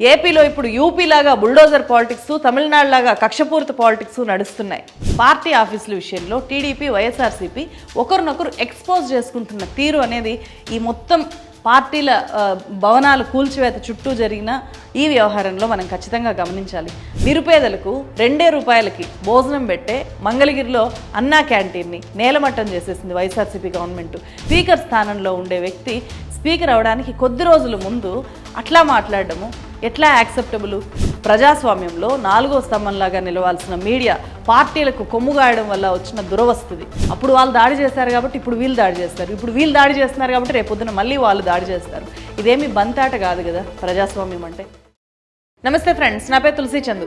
ఏపీలో ఇప్పుడు యూపీ లాగా బుల్డోజర్ పాలిటిక్స్ తమిళనాడు లాగా కక్షపూరిత పాలిటిక్స్ నడుస్తున్నాయి. పార్టీ ఆఫీసుల విషయంలో టీడీపీ వైఎస్ఆర్సీపీ ఒకరినొకరు ఎక్స్పోజ్ చేసుకుంటున్న తీరు అనేది ఈ మొత్తం పార్టీల భవనాలు కూల్చివేత చుట్టూ జరిగిన ఈ వ్యవహారంలో మనం ఖచ్చితంగా గమనించాలి. నిరుపేదలకు రెండే రూపాయలకి భోజనం పెట్టే మంగళగిరిలో అన్నా క్యాంటీన్ని నేలమట్టం చేసేసింది వైఎస్ఆర్సీపీ గవర్నమెంట్. స్పీకర్ స్థానంలో ఉండే వ్యక్తి స్పీకర్ అవడానికి కొద్ది రోజుల ముందు అట్లా మాట్లాడడము ఎట్లా యాక్సెప్టబుల్? ప్రజాస్వామ్యంలో నాలుగో స్తంభంలాగా నిలవాల్సిన మీడియా పార్టీలకు కొమ్ముగాయడం వల్ల వచ్చిన దురవస్థది. అప్పుడు వాళ్ళు దాడి చేశారు కాబట్టి ఇప్పుడు వీళ్ళు దాడి చేస్తారు. ఇప్పుడు వీళ్ళు దాడి చేస్తున్నారు కాబట్టి రేపొద్దున మళ్ళీ వాళ్ళు దాడి చేస్తారు. ఇదేమి బంతాట కాదు కదా ప్రజాస్వామ్యం అంటే. నమస్తే ఫ్రెండ్స్ నా పేరు తులసి చందు.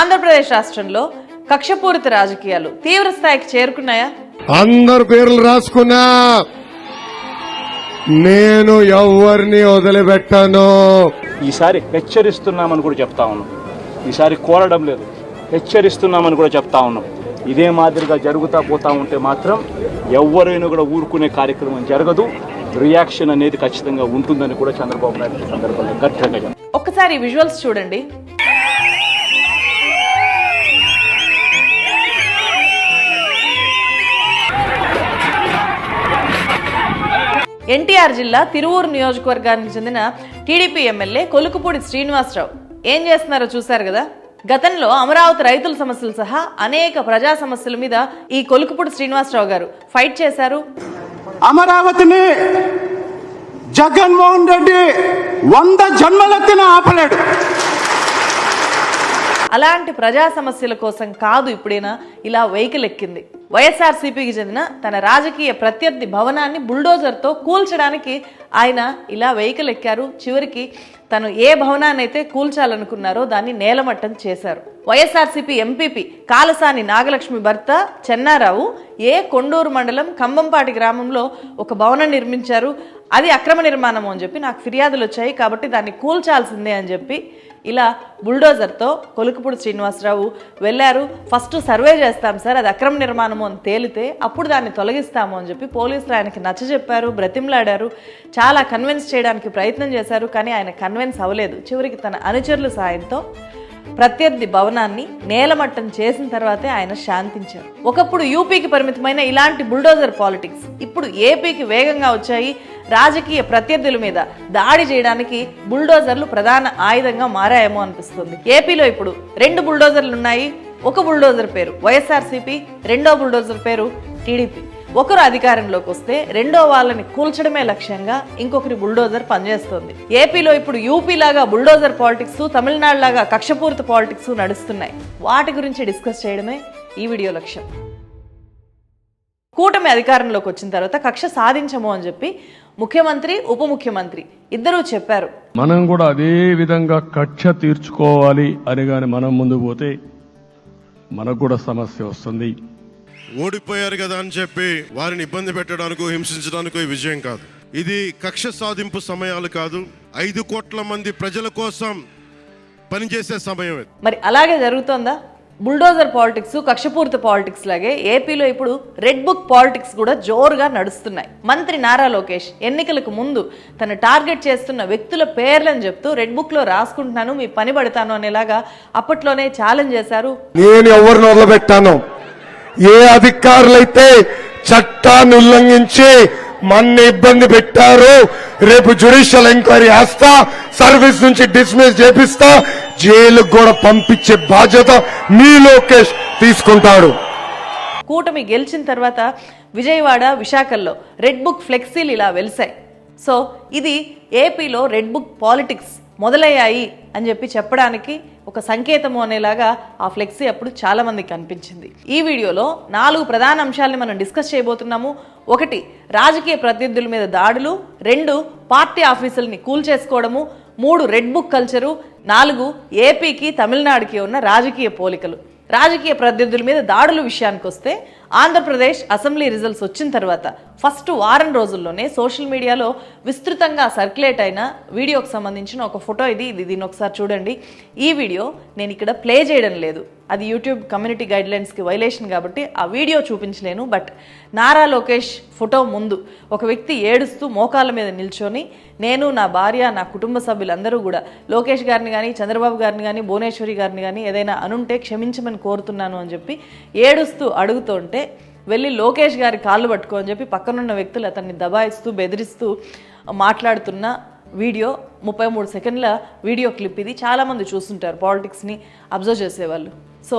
ఆంధ్రప్రదేశ్ రాష్ట్రంలో కక్షపూరిత రాజకీయాలు తీవ్ర స్థాయికి చేరుకున్నాయా? అందరు పేర్లు రాసుకున్నా. నేను ఎవరిని వదిలిపెట్టాను? ఈసారి హెచ్చరిస్తున్నామని కూడా చెప్తా ఉన్నాం. ఈసారి కోరడం లేదు. హెచ్చరిస్తున్నామని కూడా చెప్తా ఉన్నాం. ఇదే మాదిరిగా జరుగుతా పోతా ఉంటే మాత్రం ఎవరైనా కూడా ఊరుకునే కార్యక్రమం జరగదు. రియాక్షన్ అనేది ఖచ్చితంగా ఉంటుందని కూడా చంద్రబాబు నాయుడు సందర్భంగా గట్టిగా. ఒక్కసారి విజువల్స్ చూడండి. ఎన్టీఆర్ జిల్లా తిరువూరు నియోజకవర్గానికి చెందిన టీడీపీ ఎమ్మెల్యే కొలుకుపూడి శ్రీనివాసరావు. ఏం చేస్తున్నారో చూశారు కదా? గతంలో అమరావతి రైతుల సమస్యలు సహా అనేక ప్రజా సమస్యల మీద ఈ కొలుకుపూడి శ్రీనివాసరావు గారు ఫైట్ చేశారు. అమరావతిని జగన్మోహన్ రెడ్డి వంద జన్మలెత్తిన ఆపలేడు. అలాంటి ప్రజా సమస్యల కోసం కాదు ఇప్పుడైనా ఇలా వెహికల్ ఎక్కింది. వైఎస్ఆర్సీపీకి చెందిన తన రాజకీయ ప్రత్యర్థి భవనాన్ని బుల్డోజర్తో కూల్చడానికి ఆయన ఇలా వెహికల్ ఎక్కారు. చివరికి తను ఏ భవనాన్ని అయితే కూల్చాలనుకున్నారో దాన్ని నేలమట్టం చేశారు. వైఎస్ఆర్సీపీ ఎంపీపీ కాలసాని నాగలక్ష్మి భర్త చెన్నారావు ఏ కొండూరు మండలం కంబంపాటి గ్రామంలో ఒక భవనం నిర్మించారు. అది అక్రమ నిర్మాణం అని చెప్పి నాకు ఫిర్యాదులు వచ్చాయి కాబట్టి దాన్ని కూల్చాల్సిందే అని చెప్పి ఇలా బుల్డోజర్తో కొలుకుపూడి శ్రీనివాసరావు వెళ్ళారు. ఫస్ట్ సర్వే చేస్తాం సార్ అది అక్రమ నిర్మాణము అని తేలితే అప్పుడు దాన్ని తొలగిస్తాము అని చెప్పి పోలీసులు ఆయనకి నచ్చజెప్పారు బ్రతిమలాడారు. చాలా కన్విన్స్ చేయడానికి ప్రయత్నం చేశారు కానీ ఆయన కన్విన్స్ అవ్వలేదు. చివరికి తన అనుచరుల సాయంతో ప్రత్యర్థి భవనాన్ని నేలమట్టం చేసిన తర్వాతే ఆయన శాంతించారు. ఒకప్పుడు యూపీకి పరిమితమైన ఇలాంటి బుల్డోజర్ పాలిటిక్స్ ఇప్పుడు ఏపీకి వేగంగా వచ్చాయి. రాజకీయ ప్రత్యర్థుల మీద దాడి చేయడానికి బుల్డోజర్లు ప్రధాన ఆయుధంగా మారాయేమో అనిపిస్తుంది. ఏపీలో ఇప్పుడు రెండు బుల్డోజర్లు ఉన్నాయి ఒక బుల్డోజర్ పేరు వైఎస్ఆర్సీపీ రెండో బుల్డోజర్ పేరు టీడీపీ. ఒకరు అధికారంలోకి వస్తే రెండో వాళ్ళని కూల్చడమే లక్ష్యంగా ఇంకొకరి బుల్డోజర్ పనిచేస్తుంది. ఏపీలో ఇప్పుడు యూపీ లాగా బుల్డోజర్ పాలిటిక్స్ తమిళనాడు లాగా కక్షపూరిత పాలిటిక్స్ నడుస్తున్నాయి. వాటి గురించి డిస్కస్ చేయడమే ఈ వీడియో లక్ష్యం. కూటమి అధికారంలోకి వచ్చిన తర్వాత కక్ష సాధించము అని చెప్పి ముఖ్యమంత్రి ఉప ముఖ్యమంత్రి ఇద్దరూ చెప్పారు. మనం కూడా అదే విధంగా కక్ష తీర్చుకోవాలి అని కానీ మనం ముందు పోతే మనకు కూడా సమస్య వస్తుంది. ఓడిపోయారు కదా అని చెప్పి వారిని ఇబ్బంది పెట్టడానికో హింసించడానికో ఈ విజయం కాదు. ఇది కక్ష సాధింపు సమయాలు కాదు. ఐదు కోట్ల మంది ప్రజల కోసం పనిచేసే సమయం ఇది. మరి అలాగే జరుగుతోందా? బుల్డోజర్ పాలిటిక్స్ కక్షపూరిత పాలిటిక్స్ లాగే ఏపీలో ఇప్పుడు రెడ్ బుక్ పాలిటిక్స్ కూడా జోరుగా నడుస్తున్నాయి. మంత్రి నారా లోకేష్ ఎన్నికలకు ముందు తను టార్గెట్ చేస్తున్న వ్యక్తుల పేర్లను చెప్తూ రెడ్ బుక్లో రాసుకుంటున్నాను మీ పని పడతాను అనేలాగా అప్పట్లోనే ఛాలెంజ్ చేశారు. నేను ఎవరిని వదిలిపెట్టాను ఏ అధికారులైతే చట్టాన్ని ఉల్లంఘించి మన్ని ఇబ్బంది పెట్టారు రేపు జ్యుడిషియల్ ఎంక్వైరీ వేస్తా సర్వీస్ నుంచి డిస్మిస్ చేపిస్తా జైలుకు కూడా పంపించే బాధ్యత మీ లోకేష్ తీసుకుంటాడు. కూటమి గెలిచిన తర్వాత విజయవాడ విశాఖల్లో రెడ్ బుక్ ఫ్లెక్సీలు ఇలా వెలిసాయి. సో ఇది ఏపీలో రెడ్ బుక్ పాలిటిక్స్. మొదలయ్యాయి అని చెప్పి చెప్పడానికి ఒక సంకేతము అనేలాగా ఆ ఫ్లెక్సీ అప్పుడు చాలామందికి కనిపించింది ఈ వీడియోలో నాలుగు ప్రధాన అంశాలని మనం డిస్కస్ చేయబోతున్నాము. ఒకటి రాజకీయ ప్రత్యర్థుల మీద దాడులు. రెండు పార్టీ ఆఫీసుల్ని కూల్చేసుకోవడము మూడు రెడ్ బుక్ కల్చరు. నాలుగు ఏపీకి తమిళనాడుకి ఉన్న రాజకీయ పోలికలు. రాజకీయ ప్రత్యర్థుల మీద దాడుల విషయానికి వస్తే ఆంధ్రప్రదేశ్ అసెంబ్లీ రిజల్ట్స్ వచ్చిన తర్వాత ఫస్ట్ వారం రోజుల్లోనే సోషల్ మీడియాలో విస్తృతంగా సర్క్యులేట్ అయిన వీడియోకి సంబంధించిన ఒక ఫోటో ఇది. ఇది దీన్ని ఒకసారి చూడండి. ఈ వీడియో నేను ఇక్కడ ప్లే చేయడం లేదు. అది యూట్యూబ్ కమ్యూనిటీ గైడ్ లైన్స్కి వైలేషన్ కాబట్టి ఆ వీడియో చూపించలేను. బట్ నారా లోకేష్ ఫోటో ముందు ఒక వ్యక్తి ఏడుస్తూ మోకాళ్ళ మీద నిల్చొని నేను నా భార్య నా కుటుంబ సభ్యులందరూ కూడా లోకేష్ గారిని కానీ చంద్రబాబు గారిని కానీ భువనేశ్వరి గారిని కానీ ఏదైనా అనుంటే క్షమించమని కోరుతున్నాను అని చెప్పి ఏడుస్తూ అడుగుతుంటే వెళ్ళి లోకేష్ గారి కాళ్ళు పట్టుకో అని చెప్పి పక్కనున్న వ్యక్తులు అతన్ని దబాయిస్తూ బెదిరిస్తూ మాట్లాడుతున్న వీడియో ముప్పై మూడు సెకండ్ల వీడియో క్లిప్ ఇది. చాలామంది చూస్తుంటారు పాలిటిక్స్ని అబ్జర్వ్ చేసేవాళ్ళు. సో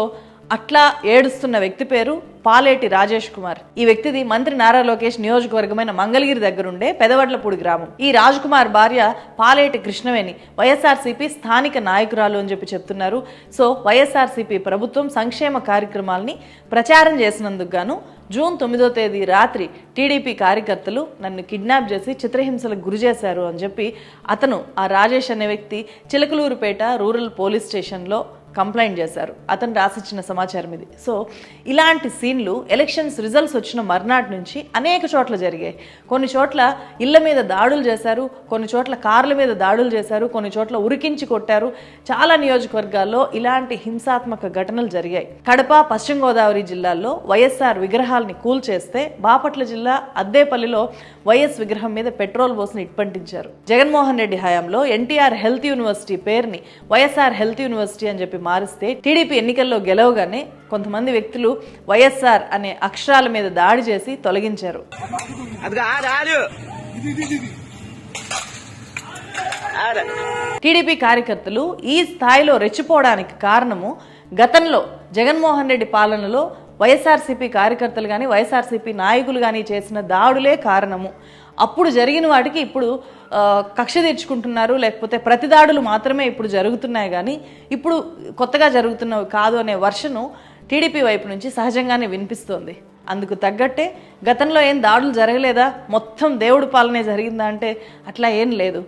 అట్లా ఏడుస్తున్న వ్యక్తి పేరు పాలేటి రాజేష్ కుమార్. ఈ వ్యక్తిది మంత్రి నారా లోకేష్ నియోజకవర్గమైన మంగళగిరి దగ్గరుండే పెదవడ్లపూడి గ్రామం. ఈ రాజ్ కుమార్ భార్య పాలేటి కృష్ణవేణి వైఎస్ఆర్సీపీ స్థానిక నాయకురాలు అని చెప్పి చెప్తున్నారు. సో వైఎస్ఆర్సీపీ ప్రభుత్వం సంక్షేమ కార్యక్రమాల్ని ప్రచారం చేసినందుకు గాను జూన్ తొమ్మిదో తేదీ రాత్రి టీడీపీ కార్యకర్తలు నన్ను కిడ్నాప్ చేసి చిత్రహింసలకు గురి చేశారు అని చెప్పి అతను ఆ రాజేష్ అనే వ్యక్తి చిలకలూరుపేట రూరల్ పోలీస్ స్టేషన్లో కంప్లైంట్ చేశారు. అతను రాసిచ్చిన సమాచారం ఇది. సో ఇలాంటి సీన్లు ఎలక్షన్స్ రిజల్ట్స్ వచ్చిన మర్నాటి నుంచి అనేక చోట్ల జరిగాయి. కొన్ని చోట్ల ఇళ్ళ మీద దాడులు చేశారు కొన్ని చోట్ల కార్ల మీద దాడులు చేశారు కొన్ని చోట్ల ఉరికించి కొట్టారు. చాలా నియోజకవర్గాల్లో ఇలాంటి హింసాత్మక ఘటనలు జరిగాయి. కడప పశ్చిమ గోదావరి జిల్లాల్లో వైఎస్ఆర్ విగ్రహాల్ని కూల్చేస్తే బాపట్ల జిల్లా అద్దేపల్లిలో వైఎస్ విగ్రహం మీద పెట్రోల్ పోసిన ఇట్పంటించారు. జగన్మోహన్ రెడ్డి హయాంలో ఎన్టీఆర్ హెల్త్ యూనివర్సిటీ పేరుని వైఎస్ఆర్ హెల్త్ యూనివర్సిటీ అని చెప్పి మారిస్తే టీడీపీ ఎన్నికల్లో గెలవగానే కొంతమంది వ్యక్తులు వైఎస్ఆర్ అనే అక్షరాల మీద దాడి చేసి తొలగించారు. టీడీపీ కార్యకర్తలు ఈ స్థాయిలో రెచ్చిపోవడానికి కారణము గతంలో జగన్మోహన్ రెడ్డి పాలనలో వైఎస్ఆర్సీపీ కార్యకర్తలు కానీ వైఎస్ఆర్సీపీ నాయకులు కానీ చేసిన దాడులే కారణము. అప్పుడు జరిగిన వాటికి ఇప్పుడు కక్ష తీర్చుకుంటున్నారు లేకపోతే ప్రతిదాడులు మాత్రమే ఇప్పుడు జరుగుతున్నాయి కానీ ఇప్పుడు కొత్తగా జరుగుతున్నవి కాదు అనే వర్షను టీడీపీ వైపు నుంచి సహజంగానే వినిపిస్తోంది. అందుకు తగ్గట్టే గతంలో ఏం దాడులు జరగలేదా? మొత్తం దేవుడి పాలనే జరిగిందా అంటే అట్లా ఏం లేదు.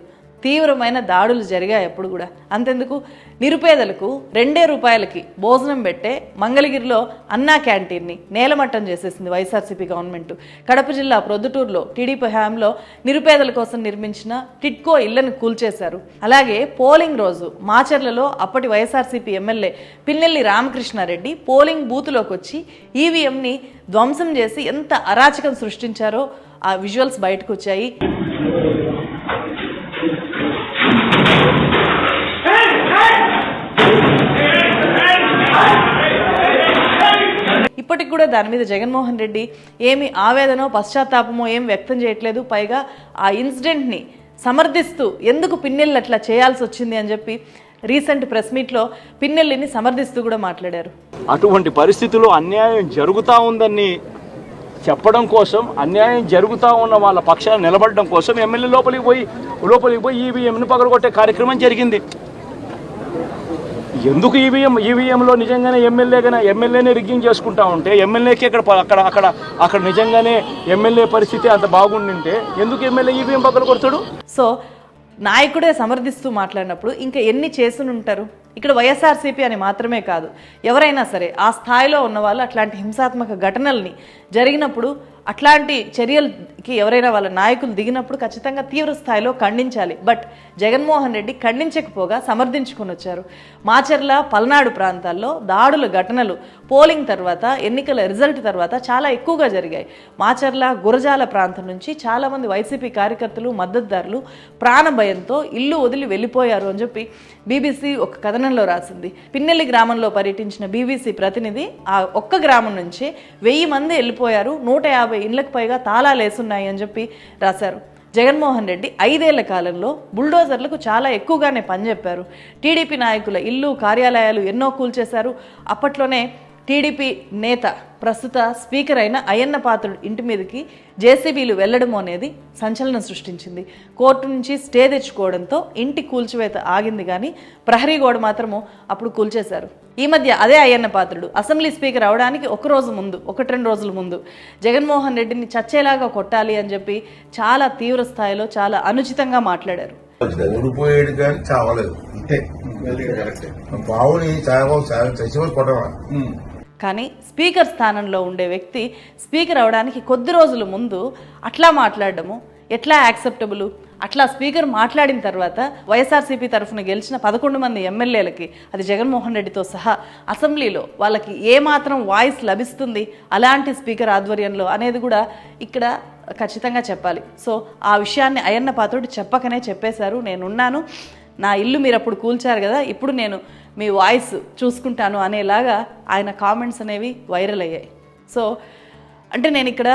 తీవ్రమైన దాడులు జరిగాయి ఎప్పుడు కూడా. అంతెందుకు? నిరుపేదలకు రెండే రూపాయలకి భోజనం పెట్టే మంగళగిరిలో అన్నా క్యాంటీన్ని నేలమట్టం చేసేసింది వైఎస్ఆర్సీపీ గవర్నమెంట్. కడప జిల్లా ప్రొద్దుటూరులో టీడీపీ హయాంలో నిరుపేదల కోసం నిర్మించిన టిట్కో ఇళ్ళను కూల్చేశారు. అలాగే పోలింగ్ రోజు మాచర్లలో అప్పటి YSRCP MLA Pinnelli Ramakrishna Reddy polling బూత్లోకి వచ్చి ఈవీఎంని ధ్వంసం చేసి ఎంత అరాచకం సృష్టించారో ఆ విజువల్స్ బయటకు వచ్చాయి ఇప్పటికి కూడా దాని మీద జగన్మోహన్ రెడ్డి ఏమి ఆవేదనో పశ్చాత్తాపమో ఏం వ్యక్తం చేయట్లేదు. పైగా ఆ ఇన్సిడెంట్ని సమర్థిస్తూ ఎందుకు పిన్నెల్లి అట్లా చేయాల్సి వచ్చింది అని చెప్పి రీసెంట్ ప్రెస్ మీట్లో పిన్నెల్లిని సమర్థిస్తూ కూడా మాట్లాడారు. అటువంటి పరిస్థితుల్లో అన్యాయం జరుగుతూ ఉందని చెప్పడం కోసం అన్యాయం జరుగుతూ ఉన్న వాళ్ళ పక్షాన నిలబడడం కోసం ఎమ్మెల్యే లోపలికి పోయి లోపలికి పోయి ఈవీఎంను పగలగొట్టే కార్యక్రమం జరిగింది. ఎందుకు ఈవీఎం ఈవీఎంలో నిజంగానే ఎమ్మెల్యేగానే ఎమ్మెల్యేనే రిగ్గింగ్ చేసుకుంటా ఉంటే ఎమ్మెల్యేకి అక్కడ అక్కడ అక్కడ అక్కడ నిజంగానే ఎమ్మెల్యే పరిస్థితి అంత బాగుండింటే ఎందుకు ఎమ్మెల్యే ఈవీఎం పక్కన కొడతాడు? సో నాయకుడే సమర్థిస్తూ మాట్లాడినప్పుడు ఇంకా ఎన్ని చేసుని ఉంటారు? ఇక్కడ వైఎస్ఆర్సీపీ అని మాత్రమే కాదు ఎవరైనా సరే ఆ స్థాయిలో ఉన్న వాళ్ళు అట్లాంటి హింసాత్మక ఘటనల్ని జరిగినప్పుడు అట్లాంటి చర్యలకి ఎవరైనా వాళ్ళ నాయకులు దిగినప్పుడు ఖచ్చితంగా తీవ్ర స్థాయిలో ఖండించాలి. బట్ జగన్మోహన్ రెడ్డి ఖండించకపోగా సమర్థించుకొని వచ్చారు. మాచర్ల పల్నాడు ప్రాంతాల్లో దాడుల ఘటనలు పోలింగ్ తర్వాత ఎన్నికల రిజల్ట్ తర్వాత చాలా ఎక్కువగా జరిగాయి. మాచర్ల గురజాల ప్రాంతం నుంచి చాలామంది వైసీపీ కార్యకర్తలు మద్దతుదారులు ప్రాణభయంతో ఇల్లు వదిలి వెళ్ళిపోయారు అని చెప్పి బీబీసీ ఒక కథనంలో రాసింది. పిన్నెల్లి గ్రామంలో పర్యటించిన బీబీసీ ప్రతినిధి ఆ ఒక్క గ్రామం నుంచి వెయ్యి మంది వెళ్ళిపోయారు. నూట యాభై ఇండ్లకు పైగా తాళాలు వేసున్నాయి అని చెప్పి రాశారు. జగన్మోహన్ రెడ్డి ఐదేళ్ళ కాలంలో బుల్డోజర్లకు చాలా ఎక్కువగానే పనిచెప్పారు టీడీపీ నాయకుల ఇల్లు కార్యాలయాలు ఎన్నో కూల్చేశారు. అప్పట్లోనే టీడీపీ నేత ప్రస్తుత స్పీకర్ అయిన అయ్యన్న పాత్రుడు ఇంటి మీదకి జేసీబీలు వెళ్ళడం అనేది సంచలనం సృష్టించింది. కోర్టు నుంచి స్టే తెచ్చుకోవడంతో ఇంటి కూల్చివేత ఆగింది కానీ ప్రహరీ గోడ మాత్రము అప్పుడు కూల్చేశారు. ఈ మధ్య అదే అయ్యన్న పాత్రుడు అసెంబ్లీ స్పీకర్ అవడానికి ఒక రోజు ముందు ఒకటి రెండు రోజుల ముందు జగన్మోహన్ రెడ్డిని చచ్చేలాగా కొట్టాలి అని చెప్పి చాలా తీవ్ర స్థాయిలో చాలా అనుచితంగా మాట్లాడారు. ఊడిపోయాడు కానీ చావలేదు. అంతే. పావుని చావ చచ్చిపోయి కొట్టవా కానీ స్పీకర్ స్థానంలో ఉండే వ్యక్తి స్పీకర్ అవడానికి కొద్ది రోజుల ముందు అట్లా మాట్లాడడము ఎట్లా యాక్సెప్టబుల్ అట్లా స్పీకర్ మాట్లాడిన తర్వాత వైఎస్ఆర్సీపీ తరఫున గెలిచిన పదకొండు మంది ఎమ్మెల్యేలకి అది జగన్మోహన్ రెడ్డితో సహా అసెంబ్లీలో వాళ్ళకి ఏమాత్రం వాయిస్ లభిస్తుంది అలాంటి స్పీకర్ ఆధ్వర్యంలో అనేది కూడా ఇక్కడ ఖచ్చితంగా చెప్పాలి. సో ఆ విషయాన్ని అయ్యన్న పాత్రుడు చెప్పకనే చెప్పేశారు. నేనున్నాను. నా ఇల్లు మీరు అప్పుడు కూల్చారు కదా. ఇప్పుడు నేను మీ వాయిస్ చూసుకుంటాను అనేలాగా ఆయన కామెంట్స్ అనేవి వైరల్ అయ్యాయి. సో అంటే నేను ఇక్కడ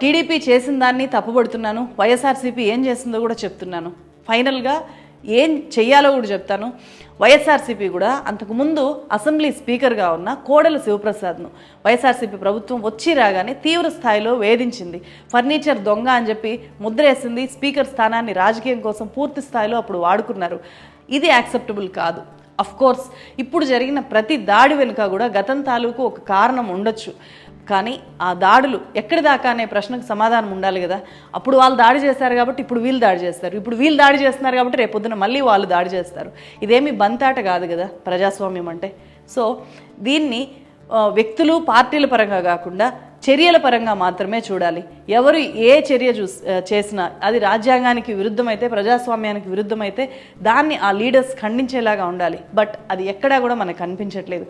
టీడీపీ చేసిన దాన్ని తప్పుపడుతున్నాను వైఎస్ఆర్సీపీ ఏం చేసిందో కూడా చెప్తున్నాను. ఫైనల్గా ఏం చెయ్యాలో కూడా చెప్తాను. వైఎస్ఆర్సీపీ కూడా అంతకుముందు అసెంబ్లీ స్పీకర్గా ఉన్న కోడెల శివప్రసాద్ను వైఎస్ఆర్సీపీ ప్రభుత్వం వచ్చి రాగానే తీవ్ర స్థాయిలో వేధించింది. ఫర్నిచర్ దొంగ అని చెప్పి ముద్రేసింది. స్పీకర్ స్థానాన్ని రాజకీయం కోసం పూర్తి స్థాయిలో అప్పుడు వాడుకున్నారు. ఇది యాక్సెప్టబుల్ కాదు. కోర్స్ ఇప్పుడు జరిగిన ప్రతి దాడి వెనుక కూడా గతం తాలూకు ఒక కారణం ఉండొచ్చు. కానీ ఆ దాడులు ఎక్కడి దాకా అనే ప్రశ్నకు సమాధానం ఉండాలి కదా. అప్పుడు వాళ్ళు దాడి చేశారు కాబట్టి ఇప్పుడు వీళ్ళు దాడి చేస్తారు. ఇప్పుడు వీళ్ళు దాడి చేస్తున్నారు కాబట్టి రేపు పొద్దున మళ్ళీ వాళ్ళు దాడి చేస్తారు. ఇదేమి బంతాట కాదు కదా ప్రజాస్వామ్యం అంటే. సో దీన్ని వ్యక్తులు పార్టీల పరంగా కాకుండా చర్యల పరంగా మాత్రమే చూడాలి. ఎవరు ఏ చర్య చూ చేసినా అది రాజ్యాంగానికి విరుద్ధమైతే ప్రజాస్వామ్యానికి విరుద్ధమైతే దాన్ని ఆ లీడర్స్ ఖండించేలాగా ఉండాలి. బట్ అది ఎక్కడా కూడా మనకు కనిపించట్లేదు.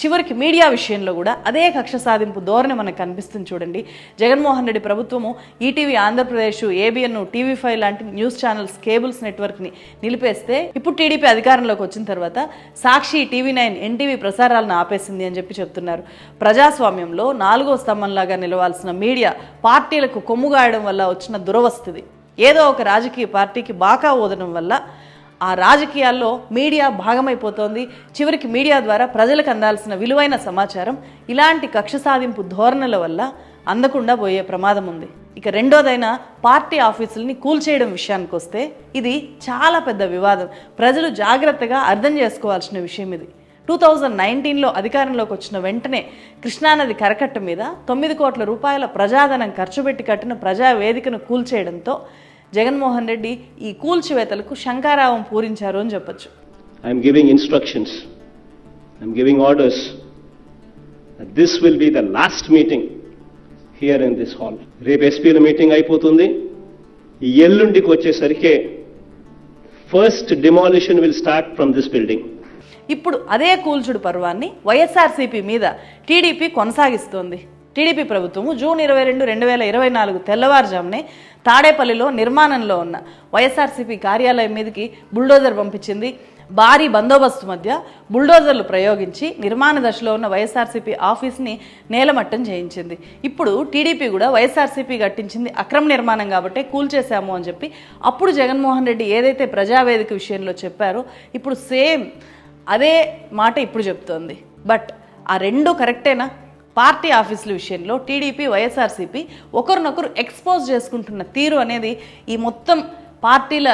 చివరికి మీడియా విషయంలో కూడా అదే కక్ష సాధింపు ధోరణి మనకు కనిపిస్తుంది చూడండి. జగన్మోహన్ రెడ్డి ప్రభుత్వము ETV Andhra Pradesh ABN TV five లాంటి న్యూస్ ఛానల్స్ కేబుల్స్ నెట్వర్క్ని నిలిపేస్తే ఇప్పుడు టీడీపీ అధికారంలోకి వచ్చిన తర్వాత సాక్షి టీవీ నైన్ ఎన్టీవీ ప్రసారాలను ఆపేసింది అని చెప్పి చెప్తున్నారు. ప్రజాస్వామ్యంలో నాలుగో స్తంభంలాగా నిలవాల్సిన మీడియా పార్టీలకు కొమ్ముగాయడం వల్ల వచ్చిన దురవస్థిది ఏదో ఒక రాజకీయ పార్టీకి బాకా ఓదడం వల్ల ఆ రాజకీయాల్లో మీడియా భాగమైపోతోంది. చివరికి మీడియా ద్వారా ప్రజలకు అందాల్సిన విలువైన సమాచారం ఇలాంటి కక్ష సాధింపు ధోరణుల వల్ల అందకుండా పోయే ప్రమాదం ఉంది. ఇక రెండోదైన పార్టీ ఆఫీసుల్ని కూల్చేయడం విషయానికి వస్తే ఇది చాలా పెద్ద వివాదం. ప్రజలు జాగ్రత్తగా అర్థం చేసుకోవాల్సిన విషయం ఇది. టూ థౌజండ్ నైన్టీన్లో అధికారంలోకి వచ్చిన వెంటనే కృష్ణానది కరకట్ట మీద తొమ్మిది కోట్ల రూపాయల ప్రజాధనం ఖర్చు పెట్టి కట్టిన ప్రజా వేదికను కూల్చేయడంతో జగన్మోహన్ రెడ్డి ఈ కూల్చివేతలకు శంకారావం పూరించారు అని చెప్పొచ్చు. Giving instructions, I'm giving orders that this will be the last meeting here in this hall. రేపు ఎస్పీల మీటింగ్ అయిపోతుంది. ఈ ఎల్లుండికి వచ్చేసరికి first demolition will start from this building ఇప్పుడు అదే కూల్చుడు పర్వాన్ని వైఎస్ఆర్సీపీ మీద టీడీపీ కొనసాగిస్తోంది. టీడీపీ ప్రభుత్వము జూన్ ఇరవై రెండు రెండు వేల ఇరవై నాలుగు తెల్లవారుజామునే తాడేపల్లిలో నిర్మాణంలో ఉన్న వైఎస్ఆర్సీపీ కార్యాలయం మీదకి బుల్డోజర్ పంపించింది. భారీ బందోబస్తు మధ్య బుల్డోజర్లు ప్రయోగించి నిర్మాణ దశలో ఉన్న వైఎస్ఆర్సీపీ ఆఫీస్ని నేలమట్టం చేయించింది. ఇప్పుడు టీడీపీ కూడా వైఎస్ఆర్సీపీ కట్టించింది అక్రమ నిర్మాణం కాబట్టి కూల్చేశాము అని చెప్పి అప్పుడు జగన్మోహన్ రెడ్డి ఏదైతే ప్రజావేదిక విషయంలో చెప్పారో ఇప్పుడు సేమ్ అదే మాట ఇప్పుడు చెప్తోంది. బట్ ఆ రెండు కరెక్టేనా? పార్టీ ఆఫీసుల విషయంలో టీడీపీ వైఎస్ఆర్సీపీ ఒకరినొకరు ఎక్స్పోజ్ చేసుకుంటున్న తీరు అనేది ఈ మొత్తం పార్టీల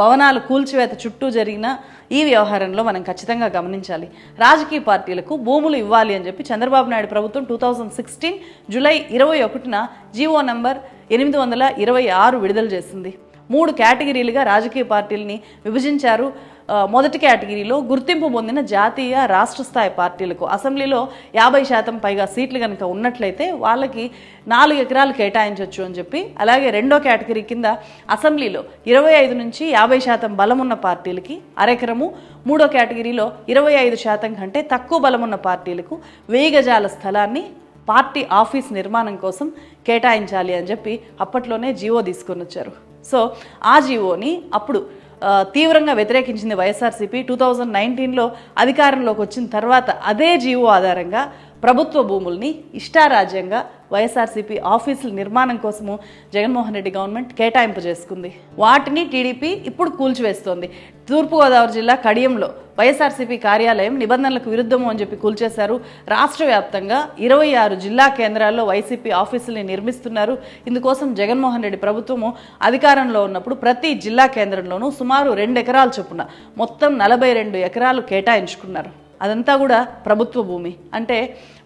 భవనాలు కూల్చివేత చుట్టూ జరిగిన ఈ వ్యవహారంలో మనం ఖచ్చితంగా గమనించాలి. రాజకీయ పార్టీలకు భూములు ఇవ్వాలి అని చెప్పి చంద్రబాబు నాయుడు ప్రభుత్వం టూ థౌజండ్ సిక్స్టీన్ జూలై ఇరవై ఒకటిన జీవో నంబర్ ఎనిమిది వందల ఇరవై ఆరు విడుదల చేసింది. మూడు కేటగిరీలుగా రాజకీయ పార్టీలని విభజించారు. మొదటి కేటగిరీలో గుర్తింపు పొందిన జాతీయ రాష్ట్ర స్థాయి పార్టీలకు అసెంబ్లీలో యాభై శాతం పైగా సీట్లు కనుక ఉన్నట్లయితే వాళ్ళకి నాలుగు ఎకరాలు కేటాయించవచ్చు అని చెప్పి అలాగే రెండో కేటగిరీ కింద అసెంబ్లీలో ఇరవై ఐదు నుంచి యాభై శాతం బలం ఉన్న పార్టీలకి అరెకరము మూడో కేటగిరీలో ఇరవై ఐదు శాతం కంటే తక్కువ బలం ఉన్న పార్టీలకు వెయ్యి గజాల స్థలాన్ని పార్టీ ఆఫీస్ నిర్మాణం కోసం కేటాయించాలి అని చెప్పి అప్పట్లోనే జీవో తీసుకొని వచ్చారు సో ఆ జీవోని అప్పుడు తీవ్రంగా వ్యతిరేకించింది వైఎస్ఆర్సీపీ. టూ థౌజండ్ నైన్టీన్లో అధికారంలోకి వచ్చిన తర్వాత అదే జీవో ఆధారంగా ప్రభుత్వ భూముల్ని ఇష్టారాజ్యంగా వైఎస్ఆర్సీపీ ఆఫీసుల నిర్మాణం కోసము జగన్మోహన్ రెడ్డి గవర్నమెంట్ కేటాయింపు చేసుకుంది. వాటిని టీడీపీ ఇప్పుడు కూల్చివేస్తోంది. తూర్పుగోదావరి జిల్లా కడియంలో వైఎస్ఆర్సీపీ కార్యాలయం నిబంధనలకు విరుద్ధము అని చెప్పి కూల్చేశారు. రాష్ట్ర వ్యాప్తంగా ఇరవై ఆరు జిల్లా కేంద్రాల్లో వైసీపీ ఆఫీసుల్ని నిర్మిస్తున్నారు. ఇందుకోసం జగన్మోహన్ రెడ్డి ప్రభుత్వము అధికారంలో ఉన్నప్పుడు ప్రతి జిల్లా కేంద్రంలోనూ సుమారు రెండు ఎకరాల చొప్పున మొత్తం నలభై రెండు ఎకరాలు కేటాయించుకున్నారు. అదంతా కూడా ప్రభుత్వ భూమి. అంటే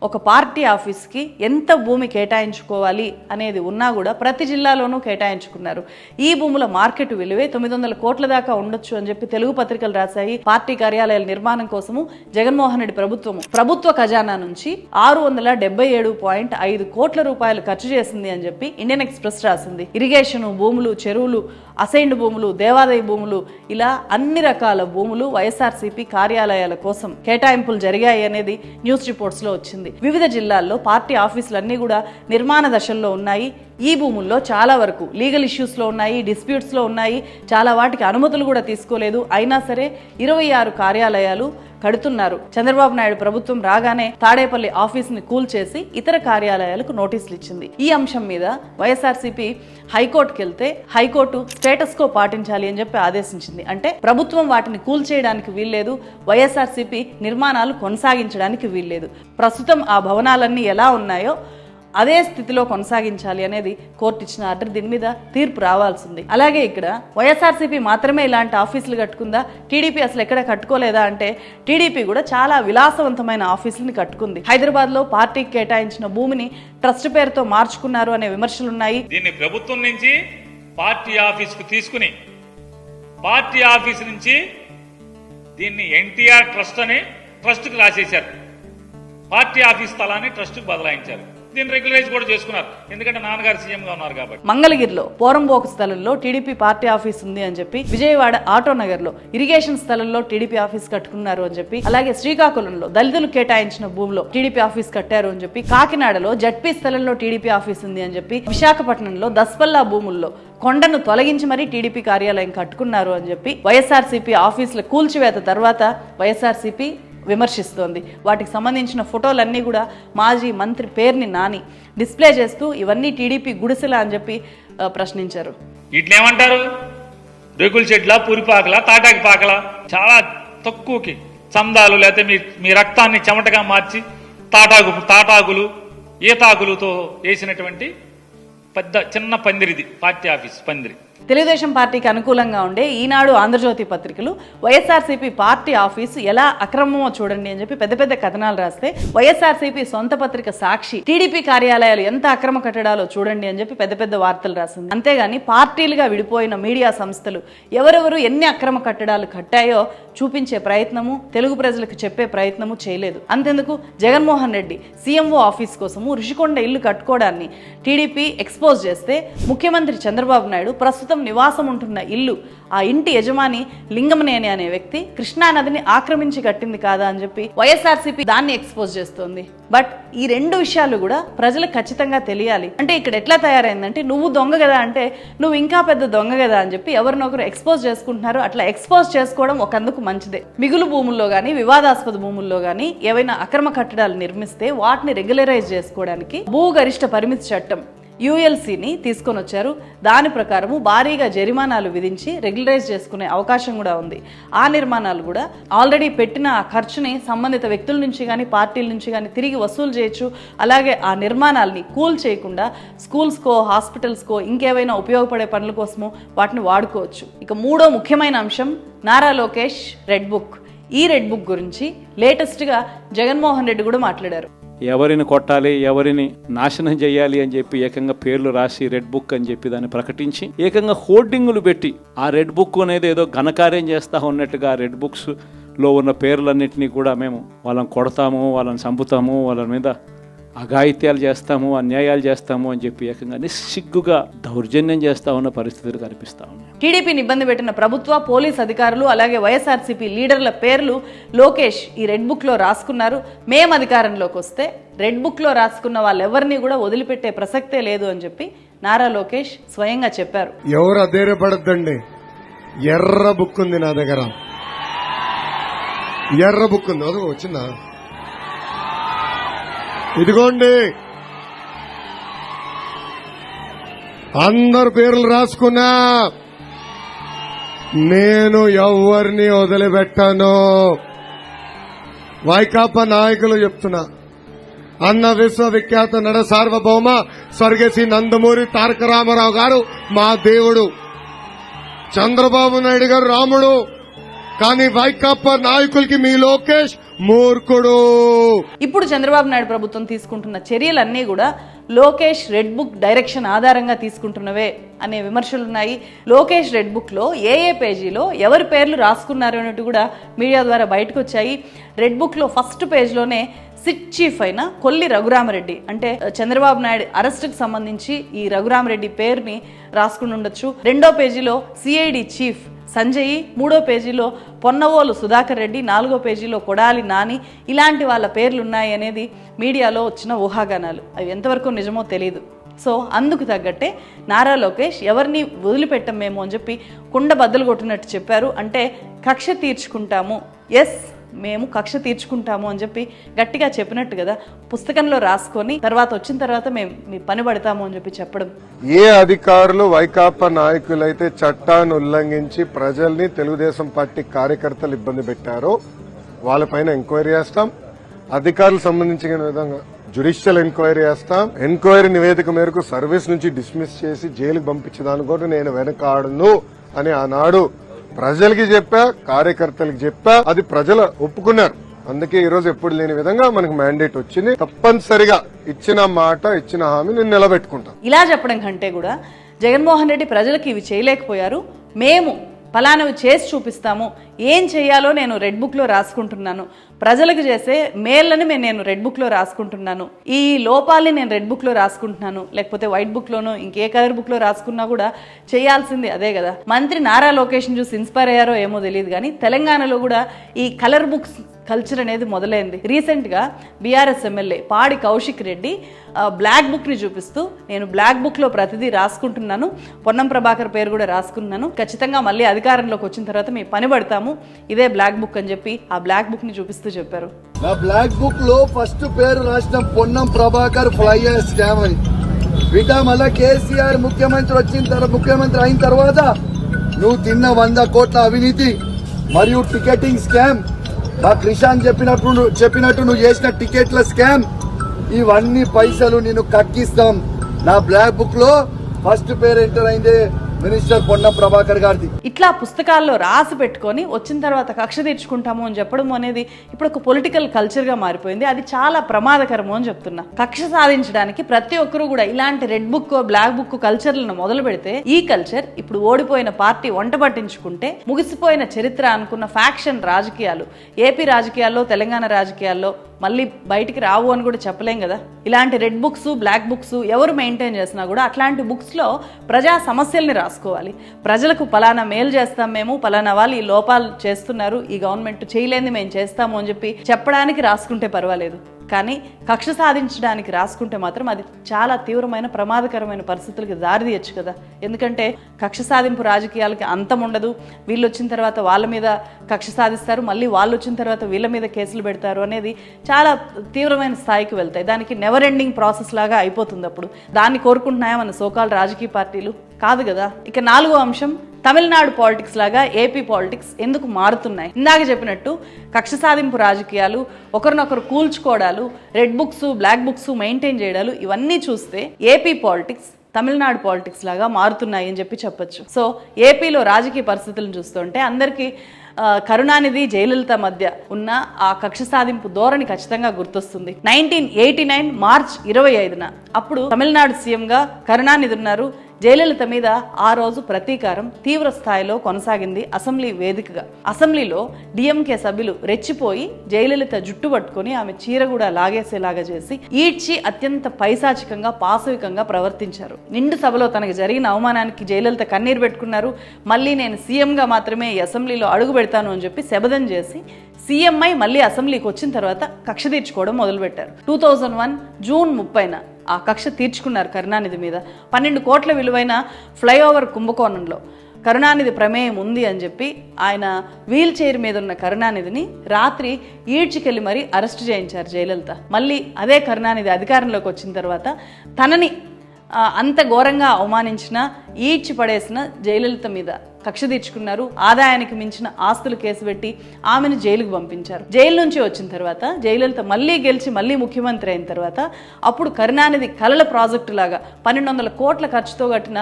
ఒక పార్టీ ఆఫీస్కి ఎంత భూమి కేటాయించుకోవాలి అనేది ఉన్నా కూడా ప్రతి జిల్లాలోనూ కేటాయించుకున్నారు. ఈ భూముల మార్కెట్ విలువే తొమ్మిది వందల కోట్ల దాకా ఉండొచ్చు అని చెప్పి తెలుగు పత్రికలు రాశాయి. పార్టీ కార్యాలయాల నిర్మాణం కోసము జగన్మోహన్ రెడ్డి ప్రభుత్వము ప్రభుత్వ ఖజానా నుంచి ఆరు వందల డెబ్బై ఏడు పాయింట్ ఐదు కోట్ల రూపాయలు ఖర్చు చేసింది అని చెప్పి ఇండియన్ ఎక్స్ప్రెస్ రాసింది. ఇరిగేషన్ భూములు చెరువులు అసైన్డ్ భూములు దేవాదాయ భూములు ఇలా అన్ని రకాల భూములు వైఎస్ఆర్సీపీ కార్యాలయాల కోసం కేటాయింపులు జరిగాయి అనేది న్యూస్ రిపోర్ట్స్లో వచ్చింది. వివిధ జిల్లాల్లో పార్టీ ఆఫీసులన్నీ కూడా నిర్మాణ దశల్లో ఉన్నాయి. ఈ భూముల్లో చాలా వరకు లీగల్ ఇష్యూస్లో ఉన్నాయి డిస్ప్యూట్స్లో ఉన్నాయి. చాలా వాటికి అనుమతులు కూడా తీసుకోలేదు. అయినా సరే ఇరవై ఆరు కార్యాలయాలు కడుతున్నారు. చంద్రబాబు నాయుడు ప్రభుత్వం రాగానే తాడేపల్లి ఆఫీస్ని కూల్చేసి ఇతర కార్యాలయాలకు నోటీసులు ఇచ్చింది. ఈ అంశం మీద వైఎస్ఆర్సీపీ హైకోర్టుకి వెళ్తే హైకోర్టు స్టేటస్ కో పాటించాలి అని చెప్పి ఆదేశించింది. అంటే ప్రభుత్వం వాటిని కూల్చేయడానికి వీల్లేదు వైఎస్ఆర్సీపీ నిర్మాణాలు కొనసాగించడానికి వీల్లేదు. ప్రస్తుతం ఆ భవనాలన్నీ ఎలా ఉన్నాయో అదే స్థితిలో కొనసాగించాలి అనేది కోర్టు ఇచ్చిన ఆర్డర్. దీని మీద తీర్పు రావాల్సింది. అలాగే ఇక్కడ వైఎస్ఆర్సీపీ మాత్రమే ఇలాంటి ఆఫీసులు కట్టుకుందా? టీడీపీ అసలు ఎక్కడ కట్టుకోలేదా అంటే టీడీపీ కూడా చాలా విలాసవంతమైన ఆఫీసుల్ని కట్టుకుంది. హైదరాబాద్లో పార్టీకి కేటాయించిన భూమిని ట్రస్ట్ పేరుతో మార్చుకున్నారు అనే విమర్శలు ఉన్నాయి దీన్ని ప్రభుత్వం నుంచి పార్టీ ఆఫీస్కు తీసుకుని పార్టీ ఆఫీస్ నుంచి దీన్ని ఎన్టీఆర్ ట్రస్ట్ అని ట్రస్ట్కి రాసేశారు. పార్టీ ఆఫీస్ స్థలాన్ని ట్రస్ట్కి బదలాయించారు. దీన్ని కూడా చేసుకున్నారు. ఎందుకంటే నాన్నగారు సీఎంగా ఉన్నారు కాబట్టి. మంగళగిరిలో పోరంబోకు స్థలంలో టీడీపీ పార్టీ ఆఫీస్ ఉంది అని చెప్పి విజయవాడ ఆటో నగర్లో ఇరిగేషన్ స్థలంలో టీడీపీ ఆఫీస్ కట్టుకున్నారు అని చెప్పి అలాగే శ్రీకాకుళంలో దళితులు కేటాయించిన భూమిలో టీడీపీ ఆఫీస్ కట్టారు అని చెప్పి కాకినాడలో జడ్పీ స్థలంలో టీడీపీ ఆఫీస్ ఉంది అని చెప్పి విశాఖపట్నంలో దస్పల్లా భూముల్లో కొండను తొలగించి మరీ టీడీపీ కార్యాలయం కట్టుకున్నారు అని చెప్పి వైఎస్ఆర్సీపీ ఆఫీసుల కూల్చివేత తర్వాత వైఎస్ఆర్సీపీ విమర్శిస్తోంది. వాటికి సంబంధించిన ఫోటోలన్నీ కూడా మాజీ మంత్రి పేరుని నాని డిస్ప్లే చేస్తూ ఇవన్నీ టీడీపీ గుడిసెలా అని చెప్పి ప్రశ్నించారు. వీటిని రేకుల చెట్ల పురిపాకల తాటాకి పాకల? చాలా తక్కువకి చందాలు లేకపోతే మీ మీ రక్తాన్ని చెమటగా మార్చి తాటాకు తాటాకులు ఈతాకులతో వేసినటువంటి పెద్ద చిన్న పందిరిది పార్టీ ఆఫీస్ పందిరి. తెలుగుదేశం పార్టీకి అనుకూలంగా ఉండే ఈనాడు ఆంధ్రజ్యోతి పత్రికలు వైఎస్ఆర్సీపీ పార్టీ ఆఫీసు ఎలా అక్రమమో చూడండి అని చెప్పి పెద్ద పెద్ద కథనాలు రాస్తే వైఎస్ఆర్సీపీ సొంత పత్రిక సాక్షి టీడీపీ కార్యాలయాలు ఎంత అక్రమ కట్టడాలో చూడండి అని చెప్పి పెద్ద పెద్ద వార్తలు రాసింది. అంతేగాని పార్టీలుగా విడిపోయిన మీడియా సంస్థలు ఎవరెవరు ఎన్ని అక్రమ కట్టడాలు కట్టాయో చూపించే ప్రయత్నము తెలుగు ప్రజలకు చెప్పే ప్రయత్నము చేయలేదు. అంతెందుకు? జగన్మోహన్ రెడ్డి సీఎంఓ ఆఫీస్ కోసము ఋషికొండ ఇల్లు కట్టుకోవడాన్ని టీడీపీ ఎక్స్పోజ్ చేస్తే ముఖ్యమంత్రి చంద్రబాబు నాయుడు ప్రస్తుతం నివాసం ఉంటున్న ఇల్లు. ఆ ఇంటి యజమాని లింగమనేని అనే వ్యక్తి కృష్ణానదిని ఆక్రమించి కట్టింది కాదా అని చెప్పి వైఎస్ఆర్సీపీ దాన్ని ఎక్స్పోజ్ చేస్తోంది. బట్ ఈ రెండు విషయాలు కూడా ప్రజలకు ఖచ్చితంగా తెలియాలి. అంటే ఇక్కడ ఎట్లా తయారైందంటే నువ్వు దొంగ కదా అంటే నువ్వు ఇంకా పెద్ద దొంగ కదా అని చెప్పి ఎవరినొకరు ఎక్స్పోజ్ చేసుకుంటున్నారు. అట్లా ఎక్స్పోజ్ చేసుకోవడం ఒకందుకు మంచిదే. మిగులు భూముల్లో కానీ వివాదాస్పద భూముల్లో కానీ ఏవైనా అక్రమ కట్టడాలు నిర్మిస్తే వాటిని రెగ్యులరైజ్ చేసుకోవడానికి భూగరిష్ట పరిమితి చట్టం యుఎల్సిని తీసుకొని వచ్చారు. దాని ప్రకారము భారీగా జరిమానాలు విధించి రెగ్యులరైజ్ చేసుకునే అవకాశం కూడా ఉంది. ఆ నిర్మాణాలు కూడా ఆల్రెడీ పెట్టిన ఆ ఖర్చుని సంబంధిత వ్యక్తుల నుంచి కానీ పార్టీల నుంచి కానీ తిరిగి వసూలు చేయొచ్చు. అలాగే ఆ నిర్మాణాలని కూల్ చేయకుండా స్కూల్స్కో హాస్పిటల్స్కో ఇంకేవైనా ఉపయోగపడే పనుల కోసము వాటిని వాడుకోవచ్చు. ఇక మూడో ముఖ్యమైన అంశం నారా లోకేష్ రెడ్ బుక్. ఈ రెడ్ బుక్ గురించి లేటెస్ట్గా జగన్మోహన్ రెడ్డి కూడా మాట్లాడారు. ఎవరిని కొట్టాలి ఎవరిని నాశనం చేయాలి అని చెప్పి ఏకంగా పేర్లు రాసి రెడ్ బుక్ అని చెప్పి దాన్ని ప్రకటించి ఏకంగా హోర్డింగులు పెట్టి ఆ రెడ్ బుక్ అనేది ఏదో ఘనకార్యం చేస్తా ఉన్నట్టుగా రెడ్ బుక్స్లో ఉన్న పేర్లన్నింటినీ కూడా మేము వాళ్ళని కొడతాము వాళ్ళని చంపుతాము వాళ్ళ మీద అఘాయిత్యాలు చేస్తాము అన్యాయాలు చేస్తాము అని చెప్పి ఏకంగా నిస్సిగ్గుగా దౌర్జన్యం చేస్తా ఉన్న పరిస్థితులు కనిపిస్తా ఉన్నాయి. టీడీపీని ఇబ్బంది పెట్టిన ప్రభుత్వ పోలీస్ అధికారులు అలాగే వైఎస్ఆర్సీపీ లీడర్ల పేర్లు లోకేష్ ఈ రెడ్ బుక్లో రాసుకున్నారు. మేం అధికారంలోకి వస్తే రెడ్ బుక్లో రాసుకున్న వాళ్ళెవరిని కూడా వదిలిపెట్టే ప్రసక్తే లేదు అని చెప్పి నారా లోకేష్ స్వయంగా చెప్పారు. ఎవరు అధైర్యపడద్దండి? ఎర్ర బుక్ ఉంది నా దగ్గర. ఎర్ర బుక్ ఉంది వచ్చిందా? ఇదిగోండి. అందరు పేర్లు రాసుకున్నా. నేను ఎవరిని వదిలిపెట్టాను. వైకాపా నాయకులు చెప్తున్నా. అన్న విశ్వవిఖ్యాత నడ సార్వభౌమ స్వర్గశ్రీ నందమూరి తారక రామారావు గారు మా దేవుడు. చంద్రబాబు నాయుడు గారు రాముడు. కానీ వైకాపా నాయకులకి మీ లోకేష్ మూర్ఖుడు. ఇప్పుడు చంద్రబాబు నాయుడు ప్రభుత్వం తీసుకుంటున్న చర్యలన్నీ కూడా లోకేష్ రెడ్ బుక్ డైరెక్షన్ ఆధారంగా తీసుకుంటున్నవే అనే విమర్శలు ఉన్నాయి. లోకేష్ రెడ్ బుక్లో ఏ ఏ పేజీలో ఎవరి పేర్లు రాసుకున్నారు అన్నట్టు కూడా మీడియా ద్వారా బయటకు వచ్చాయి. రెడ్ బుక్లో ఫస్ట్ పేజ్లోనే సిట్ చీఫ్ అయిన కొల్లి రఘురామరెడ్డి అంటే చంద్రబాబు నాయుడు అరెస్ట్కి సంబంధించి ఈ రఘురామరెడ్డి పేరుని రాసుకుని ఉండొచ్చు. రెండో పేజీలో సిఐడి చీఫ్ సంజయ్ మూడో పేజీలో పొన్నవోలు సుధాకర్ రెడ్డి నాలుగో పేజీలో కొడాలి నాని ఇలాంటి వాళ్ళ పేర్లు ఉన్నాయి అనేది మీడియాలో వచ్చిన ఊహాగానాలు. అవి ఎంతవరకు నిజమో తెలియదు సో అందుకు తగ్గట్టే నారా లోకేష్ ఎవరిని వదిలిపెట్టం మేము అని చెప్పి కుండ బద్దలు కొట్టినట్టు చెప్పారు. అంటే కక్ష తీర్చుకుంటాము. ఎస్ మేము కక్ష తీర్చుకుంటాము అని చెప్పి గట్టిగా చెప్పినట్టు కదా పుస్తకంలో రాసుకొని తర్వాత వచ్చిన తర్వాత మేము మీ పని పడతాము అని చెప్పి చెప్పడం. ఏ అధికారులు వైకాపా నాయకులైతే చట్టాన్ని ఉల్లంఘించి ప్రజల్ని తెలుగుదేశం పార్టీ కార్యకర్తలు ఇబ్బంది పెట్టారో వాళ్ళపైన ఎంక్వైరీ చేస్తాం. అధికారులకు సంబంధించిన విధంగా జ్యుడిషియల్ ఎంక్వైరీ చేస్తాం. ఎంక్వైరీ నివేదిక మేరకు సర్వీస్ నుంచి డిస్మిస్ చేసి జైలుకు పంపించడానికి కూడా నేను వెనకాడను అని ఆనాడు ప్రజలకి చెప్పా కార్యకర్తలకు చెప్పా అది ప్రజలు ఒప్పుకున్నారు. అందుకే ఈ రోజు ఎప్పుడు లేని విధంగా మనకు మ్యాండేట్ వచ్చింది. తప్పనిసరిగా ఇచ్చిన మాట ఇచ్చిన హామీ నేను నిలబెట్టుకుంటాను. ఇలా చెప్పడం కంటే కూడా జగన్మోహన్ రెడ్డి ప్రజలకు ఇవి చేయలేకపోయారు. మేము ఫలానవి చేసి చూపిస్తాము. ఏం చేయాలో నేను రెడ్ బుక్లో రాసుకుంటున్నాను. ప్రజలకు చేసే మేళ్ళని నేను రెడ్ బుక్లో రాసుకుంటున్నాను. ఈ లోపాలని నేను రెడ్ బుక్లో రాసుకుంటున్నాను. లేకపోతే వైట్ బుక్లోనో ఇంకే కలర్ బుక్లో రాసుకున్నా కూడా చేయాల్సింది అదే కదా. మంత్రి నారా లోకేష్ని చూసి ఇన్స్పైర్ అయ్యారో ఏమో తెలియదు కానీ తెలంగాణలో కూడా ఈ కలర్ బుక్స్ కల్చర్ అనేది మొదలైంది. రీసెంట్గా బీఆర్ఎస్ ఎమ్మెల్యే పాడి కౌశిక్ రెడ్డి బ్లాక్ బుక్ని చూపిస్తూ నేను బ్లాక్ బుక్లో ప్రతిదీ రాసుకుంటున్నాను. పొన్నం ప్రభాకర్ పేరు కూడా రాసుకున్నాను. ఖచ్చితంగా మళ్ళీ అధికారంలోకి వచ్చిన తర్వాత మీ పని పడతాము. ఇదే బ్లాక్ బుక్ అని చెప్పి ఆ బ్లాక్ బుక్ని చూపిస్తూ చెప్పారు. నా బ్లాక్ బుక్లో ఫస్ట్ పేరు రాసిన పొన్నం ప్రభాకర్ ఫ్లైయర్ స్కామ్ అని. బిడ్డ మళ్ళా కేసీఆర్ ముఖ్యమంత్రి వచ్చిన తర్వాత ముఖ్యమంత్రి అయిన తర్వాత నువ్వు తిన్న వంద కోట్ల అవినీతి మరియు టికెటింగ్ స్కామ్. మా క్రిషాన్ చెప్పినప్పుడు చెప్పినట్టు నువ్వు చేసిన టికెట్ల స్కామ్. ఇవన్నీ పైసలు నేను కక్కిస్తాం. నా బ్లాక్ బుక్లో ఫస్ట్ పేరు ఎంటర్ అయింది మినిస్టర్ పొన్న ప్రభాకర్ గారిది. ఇట్లా పుస్తకాల్లో రాసి పెట్టుకొని వచ్చిన తర్వాత కక్ష తీర్చుకుంటాము అని చెప్పడం అనేది ఇప్పుడు ఒక పొలిటికల్ కల్చర్గా మారిపోయింది. అది చాలా ప్రమాదకరము అని చెప్తున్నా. కక్ష సాధించడానికి ప్రతి ఒక్కరూ కూడా ఇలాంటి రెడ్ బుక్ బ్లాక్ బుక్ కల్చర్లను మొదలు పెడితే ఈ కల్చర్ ఇప్పుడు ఓడిపోయిన పార్టీ వంట పట్టించుకుంటే ముగిసిపోయిన చరిత్ర అనుకున్న ఫ్యాక్షన్ రాజకీయాలు ఏపీ రాజకీయాల్లో తెలంగాణ రాజకీయాల్లో మళ్ళీ బయటికి రావు అని కూడా చెప్పలేం కదా. ఇలాంటి రెడ్ బుక్స్ బ్లాక్ బుక్స్ ఎవరు మెయింటైన్ చేసినా కూడా అట్లాంటి బుక్స్లో ప్రజా సమస్యల్ని రాసుకోవాలి. ప్రజలకు పలానా మేలు చేస్తాం మేము పలానా వాళ్ళు ఈ లోపాలు చేస్తున్నారు ఈ గవర్నమెంట్ చేయలేని మేము చేస్తాము అని చెప్పి చెప్పడానికి రాసుకుంటే పర్వాలేదు. కానీ కక్ష సాధించడానికి రాసుకుంటే మాత్రం అది చాలా తీవ్రమైన ప్రమాదకరమైన పరిస్థితులకు దారితీయచ్చు కదా. ఎందుకంటే కక్ష సాధింపు రాజకీయాలకి అంతం ఉండదు. వీళ్ళు వచ్చిన తర్వాత వాళ్ళ మీద కక్ష సాధిస్తారు. మళ్ళీ వాళ్ళు వచ్చిన తర్వాత వీళ్ళ మీద కేసులు పెడతారు అనేది చాలా తీవ్రమైన స్థాయికి వెళ్తాయి. దానికి నెవర్ ఎండింగ్ ప్రాసెస్ లాగా అయిపోతుంది అప్పుడు. దాన్ని కోరుకుంటున్నాయా మన సోకాల్ రాజకీయ పార్టీలు? కాదు కదా. ఇక నాలుగో అంశం తమిళనాడు పాలిటిక్స్ లాగా ఏపీ పాలిటిక్స్ ఎందుకు మారుతున్నాయి? ఇందాక చెప్పినట్టు కక్ష సాధింపు రాజకీయాలు ఒకరినొకరు కూల్చుకోవడాలు red books black books maintain చేయడాలు ఇవన్నీ చూస్తే ఏపీ పాలిటిక్స్ తమిళనాడు పాలిటిక్స్ లాగా మారుతున్నాయి అని చెప్పి చెప్పొచ్చు. సో ఏపీలో రాజకీయ పరిస్థితులను చూస్తుంటే అందరికీ కరుణానిధి జయలలిత మధ్య ఉన్న ఆ కక్ష సాధింపు ధోరణి ఖచ్చితంగా గుర్తొస్తుంది. నైన్టీన్ ఎయిటీ నైన్ మార్చ్ ఇరవై ఐదున అప్పుడు తమిళనాడు సీఎంగా కరుణానిధి ఉన్నారు. జయలలిత మీద ఆ రోజు ప్రతీకారం తీవ్ర స్థాయిలో కొనసాగింది అసెంబ్లీ వేదికగా. అసెంబ్లీలో డిఎంకే సభ్యులు రెచ్చిపోయి జయలలిత జుట్టు పట్టుకొని ఆమె చీర కూడా లాగేసేలాగా చేసి ఈడ్చి అత్యంత పైశాచికంగా పాశవికంగా ప్రవర్తించారు. నిండు సభలో తనకు జరిగిన అవమానానికి జయలలిత కన్నీరు పెట్టుకున్నారు. మళ్ళీ నేను సీఎంగా మాత్రమే అసెంబ్లీలో అడుగు పెడతాను అని చెప్పి శబదం చేసి సీఎంఐ మళ్ళీ అసెంబ్లీకి వచ్చిన తర్వాత కక్ష తీర్చుకోవడం మొదలుపెట్టారు. టూ థౌజండ్ వన్ జూన్ ముప్పైన ఆ కక్ష తీర్చుకున్నారు కరుణానిధి మీద. పన్నెండు కోట్ల విలువైన ఫ్లైఓవర్ కుంభకోణంలో కరుణానిధి ప్రమేయం ఉంది అని చెప్పి ఆయన వీల్ చైర్ మీద ఉన్న కరుణానిధిని రాత్రి ఈడ్చికెళ్ళి మరీ అరెస్ట్ చేయించారు జయలలిత. మళ్ళీ అదే కరుణానిధి అధికారంలోకి వచ్చిన తర్వాత తనని అంత ఘోరంగా అవమానించిన ఈడ్చి పడేసిన జయలలిత మీద కక్ష తీర్చుకున్నారు. ఆదాయానికి మించిన ఆస్తులు కేసు పెట్టి ఆమెను జైలుకు పంపించారు. జైలు నుంచి వచ్చిన తర్వాత జయలలిత మళ్ళీ గెలిచి మళ్ళీ ముఖ్యమంత్రి అయిన తర్వాత అప్పుడు కరుణానిధి కలల ప్రాజెక్టు లాగా పన్నెండు వందల కోట్ల ఖర్చుతో కట్టిన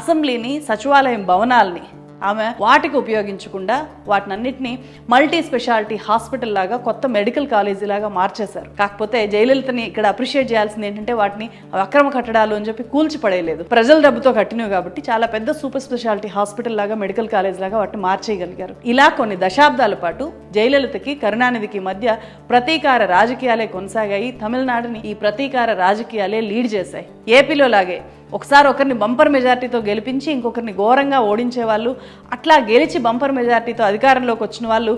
అసెంబ్లీని సచివాలయం భవనాల్ని ఆమె వాటికి ఉపయోగించకుండా వాటినన్నిటిని మల్టీ స్పెషాలిటీ హాస్పిటల్ లాగా కొత్త మెడికల్ కాలేజీ లాగా మార్చేశారు. కాకపోతే జయలలితని ఇక్కడ అప్రిషియేట్ చేయాల్సింది ఏంటంటే వాటిని అక్రమ కట్టడాలు అని చెప్పి కూల్చిపడేయలేదు. ప్రజల డబ్బుతో కట్టినవి కాబట్టి చాలా పెద్ద సూపర్ స్పెషాలిటీ హాస్పిటల్ లాగా మెడికల్ కాలేజ్ లాగా వాటిని మార్చేయగలిగారు. ఇలా కొన్ని దశాబ్దాల పాటు జయలలితకి కరుణానిధికి మధ్య ప్రతీకార రాజకీయాలే కొనసాగాయి. తమిళనాడుని ఈ ప్రతీకార రాజకీయాలే లీడ్ చేశాయి. ఏపీలో లాగే ఒకసారి ఒకరిని బంపర్ మెజార్టీతో గెలిపించి ఇంకొకరిని ఘోరంగా ఓడించేవాళ్ళు అట్లా గెలిచి బంపర్ మెజార్టీతో అధికారంలోకి వచ్చిన వాళ్ళు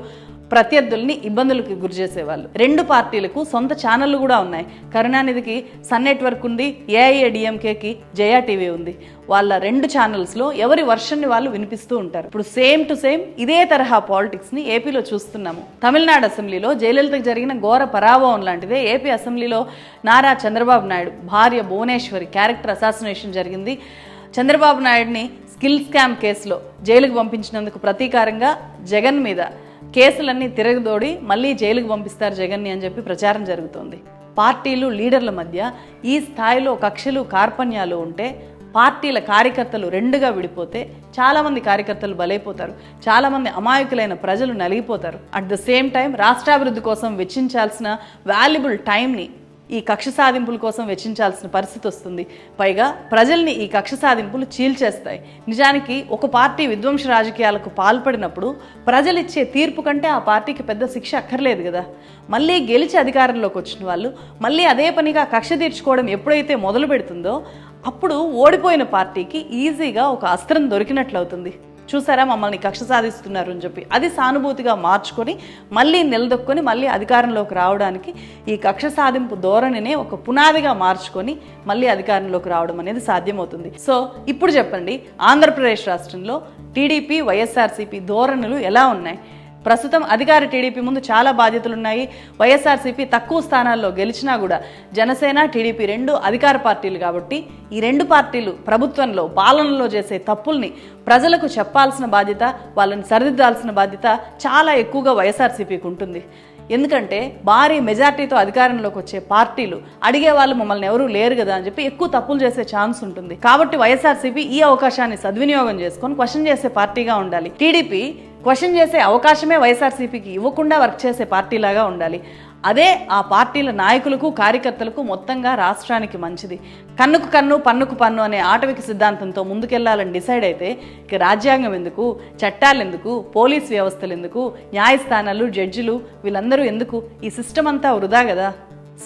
ప్రత్యర్థుల్ని ఇబ్బందులకు గురి చేసేవాళ్ళు. రెండు పార్టీలకు సొంత ఛానళ్ళు కూడా ఉన్నాయి. కరుణానిధికి సన్ నెట్వర్క్ ఉంది ఏఐఏడిఎంకేకి జయా టీవీ ఉంది. వాళ్ళ రెండు ఛానల్స్లో ఎవరి వర్షన్ని వాళ్ళు వినిపిస్తూ ఉంటారు. ఇప్పుడు సేమ్ టు సేమ్ ఇదే తరహా పాలిటిక్స్ని ఏపీలో చూస్తున్నాము. తమిళనాడు అసెంబ్లీలో జయలలితకు జరిగిన ఘోర పరాభవం లాంటిదే ఏపీ అసెంబ్లీలో నారా చంద్రబాబు నాయుడు భార్య భువనేశ్వరి క్యారెక్టర్ అసాసినేషన్ జరిగింది. చంద్రబాబు నాయుడిని స్కిల్ స్కామ్ కేసులో జైలుకు పంపించినందుకు ప్రతీకారంగా జగన్ మీద కేసులన్నీ తిరగదోడి మళ్ళీ జైలుకు పంపిస్తారు జగన్ని అని చెప్పి ప్రచారం జరుగుతోంది. పార్టీలు లీడర్ల మధ్య ఈ స్థాయిలో కక్షలు కార్పణ్యాలు ఉంటే పార్టీల కార్యకర్తలు రెండుగా విడిపోతే చాలామంది కార్యకర్తలు బలైపోతారు. చాలామంది అమాయకులైన ప్రజలు నలిగిపోతారు. అట్ ద సేమ్ టైం రాష్ట్రాభివృద్ధి కోసం వెచ్చించాల్సిన వాల్యుబుల్ టైంని ఈ కక్ష సాధింపుల కోసం వెచ్చించాల్సిన పరిస్థితి వస్తుంది. పైగా ప్రజల్ని ఈ కక్ష సాధింపులు చీల్చేస్తాయి. నిజానికి ఒక పార్టీ విధ్వంస రాజకీయాలకు పాల్పడినప్పుడు ప్రజలిచ్చే తీర్పు కంటే ఆ పార్టీకి పెద్ద శిక్ష అక్కర్లేదు కదా. మళ్ళీ గెలిచి అధికారంలోకి వచ్చిన వాళ్ళు మళ్ళీ అదే పనిగా కక్ష తీర్చుకోవడం ఎప్పుడైతే మొదలు పెడుతుందో అప్పుడు ఓడిపోయిన పార్టీకి ఈజీగా ఒక అస్త్రం దొరికినట్లు అవుతుంది చూసారా? మమ్మల్ని కక్ష సాధిస్తున్నారు అని చెప్పి. అది సానుభూతిగా మార్చుకొని మళ్ళీ నిలదొక్కుని మళ్ళీ అధికారంలోకి రావడానికి ఈ కక్ష సాధింపు ధోరణినే ఒక పునాదిగా మార్చుకొని మళ్ళీ అధికారంలోకి రావడం అనేది సాధ్యమవుతుంది. సో ఇప్పుడు చెప్పండి ఆంధ్రప్రదేశ్ రాష్ట్రంలో టీడీపీ వైఎస్ఆర్సీపీ ధోరణులు ఎలా ఉన్నాయి? ప్రస్తుతం అధికార టీడీపీ ముందు చాలా బాధ్యతలు ఉన్నాయి వైఎస్ఆర్సీపీ తక్కువ స్థానాల్లో గెలిచినా కూడా జనసేన టీడీపీ రెండు అధికార పార్టీలు కాబట్టి ఈ రెండు పార్టీలు ప్రభుత్వంలో పాలనలో చేసే తప్పుల్ని ప్రజలకు చెప్పాల్సిన బాధ్యత వాళ్ళని సరిదిద్దాల్సిన బాధ్యత చాలా ఎక్కువగా వైఎస్ఆర్సీపీకి ఉంటుంది. ఎందుకంటే భారీ మెజార్టీతో అధికారంలోకి వచ్చే పార్టీలు అడిగే వాళ్ళు మమ్మల్ని ఎవరూ లేరు కదా అని చెప్పి ఎక్కువ తప్పులు చేసే ఛాన్స్ ఉంటుంది. కాబట్టి వైఎస్ఆర్సీపీ ఈ అవకాశాన్ని సద్వినియోగం చేసుకొని క్వశ్చన్ చేసే పార్టీగా ఉండాలి. టీడీపీ క్వశ్చన్ చేసే అవకాశమే వైఎస్ఆర్సీపీకి ఇవ్వకుండా వర్క్ చేసే పార్టీలాగా ఉండాలి. అదే ఆ పార్టీల నాయకులకు కార్యకర్తలకు మొత్తంగా రాష్ట్రానికి మంచిది. కన్నుకు కన్ను పన్నుకు పన్ను అనే ఆటవిక సిద్ధాంతంతో ముందుకెళ్ళాలని డిసైడ్ అయితే ఇక రాజ్యాంగం ఎందుకు చట్టాలు ఎందుకు పోలీస్ వ్యవస్థలు ఎందుకు న్యాయస్థానాలు జడ్జిలు వీళ్ళందరూ ఎందుకు? ఈ సిస్టమ్ అంతా వృధా కదా?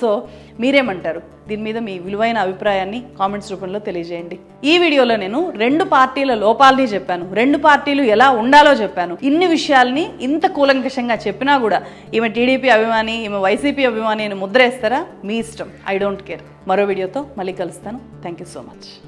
సో మీరేమంటారు? దీని మీద మీ విలువైన అభిప్రాయాన్ని కామెంట్స్ రూపంలో తెలియజేయండి. ఈ వీడియోలో నేను రెండు పార్టీల లోపాలని చెప్పాను. రెండు పార్టీలు ఎలా ఉండాలో చెప్పాను. ఇన్ని విషయాల్ని ఇంత కూలంకషంగా చెప్పినా కూడా ఈమె టీడీపీ అభిమాని ఈమె వైసీపీ అభిమాని అని ముద్ర వేస్తారా? మీ ఇష్టం. I don't care. మరో వీడియోతో మళ్ళీ కలుస్తాను. Thank you so much.